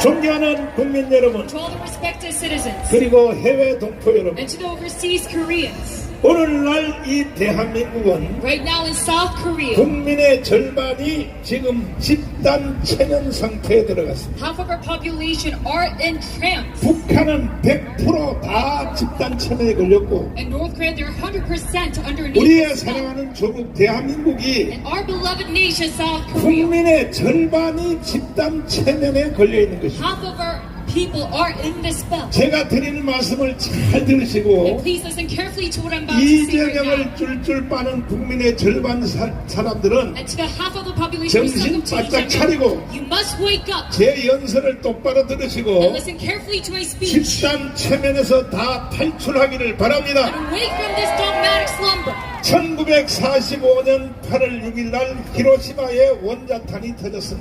존경하는 국민 여러분 To all the respected citizens 그리고 해외 동포 여러분 and to the overseas Koreans. 오늘날 이 대한민국은 Right now in South Korea, 국민의 절반이 지금 집단 체면 상태에 들어갔습니다. half of our population are in trance. 북한은 100%다 집단 체면에 걸렸고 In North Korea, they're 100% underneath 우리의. 사랑하는 조국 대한민국이 And our beloved nation, South Korea, 국민의 절반이 집단 체면에 걸려 있는 것입니다. half of our people are in this spell. 제가 드리는 말씀을 잘 And 들으시고 please listen carefully to what I'm about to say right now. 이재명을 쫄쫄 빠는 국민의 절반 사, 사람들은 And to the half of the population who 정신 바짝 차리고 other, you must wake up 제 연설을 똑바로 and 들으시고 listen carefully to my speech 집단 체면에서 다 탈출하기를 바랍니다. and wake from this dogmatic slumber. 1945년 8월 6일 날 히로시마에 원자탄이 터졌습니다.